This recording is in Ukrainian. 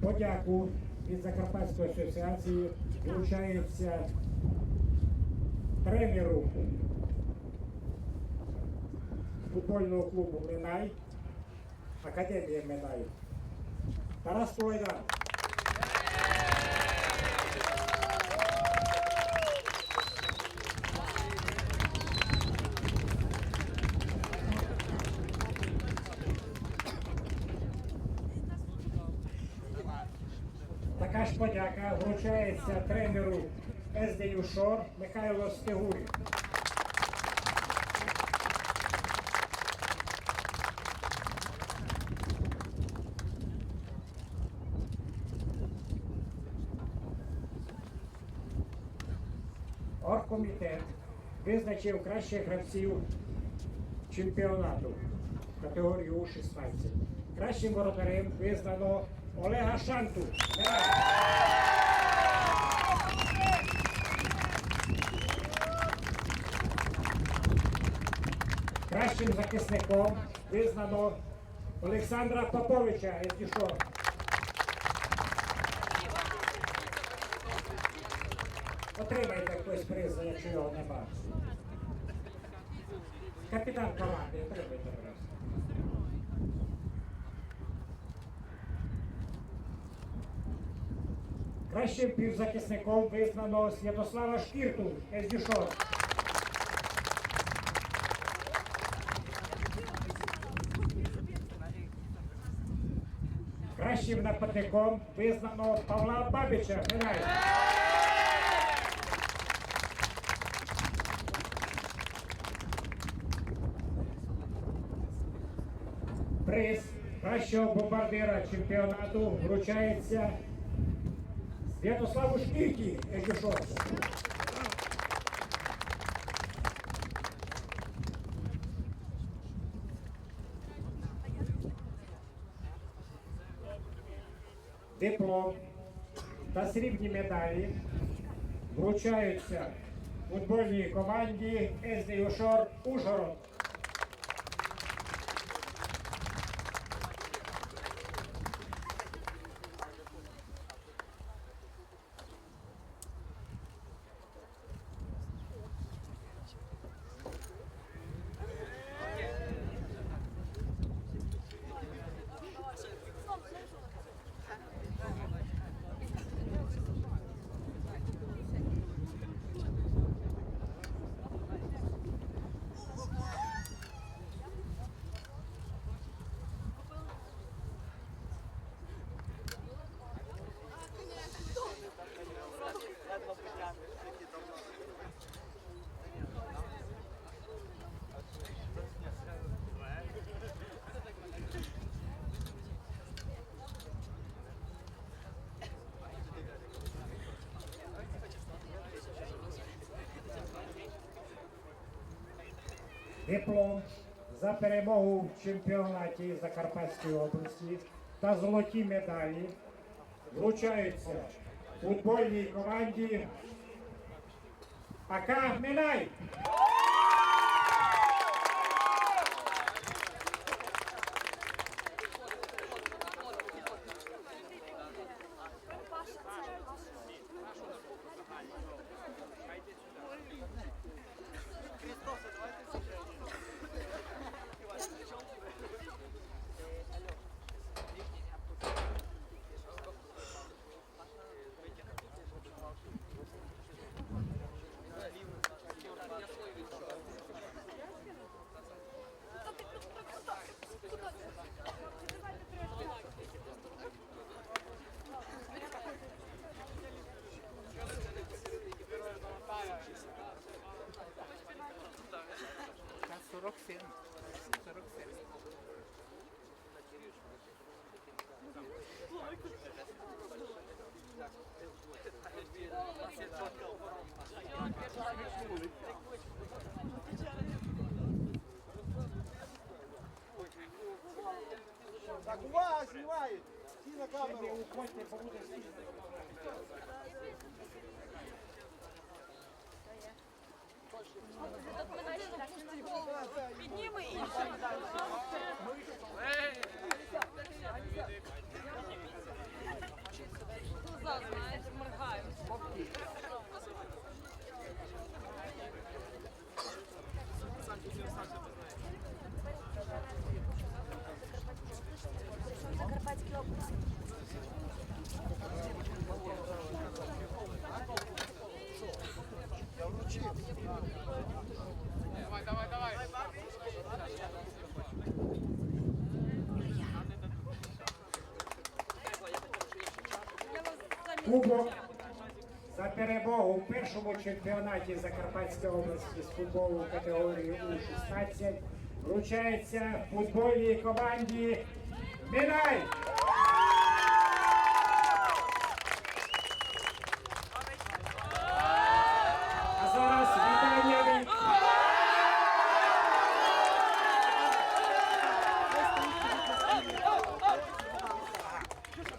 Подяку від Закарпатської асоціації вручається тренеру футбольного клубу Минай, Академія Минай. Тарас Ковайдан. Подяка вручається тренеру СДЮ Шор Михайло Стегурі. Оргкомітет визначив кращих гравців чемпіонату категорії У-16. Кращим воротарем визнано Олега Шанту. Кращим захисником визнано Олександра Поповича Євтішо. Отримайте хтось приз, якщо його нема. Капітан команди, отримайте приз. Кращим півзахисником визнано Святослава Шкірту, Ездюшор. Кращим нападником визнано Павла Бабича. Геннадій. Приз кращого бомбардира чемпіонату вручається Святославу Шкірті, Ездюшор. диплом та срібні медалі вручаються футбольній команді СДЮ Шор Ужгород. Диплом за перемогу в чемпіонаті Закарпатської області та золоті медалі вручаються футбольній команді АК Минай. Та 47. 47. Так, увага, знімай! Ті на камеру. Уходьте, бо буде стільки. Підніми її. Я Кубок за перемогу в першому чемпіонаті Закарпатської області з футболу категорії У-16 вручається футбольній команді Мінай!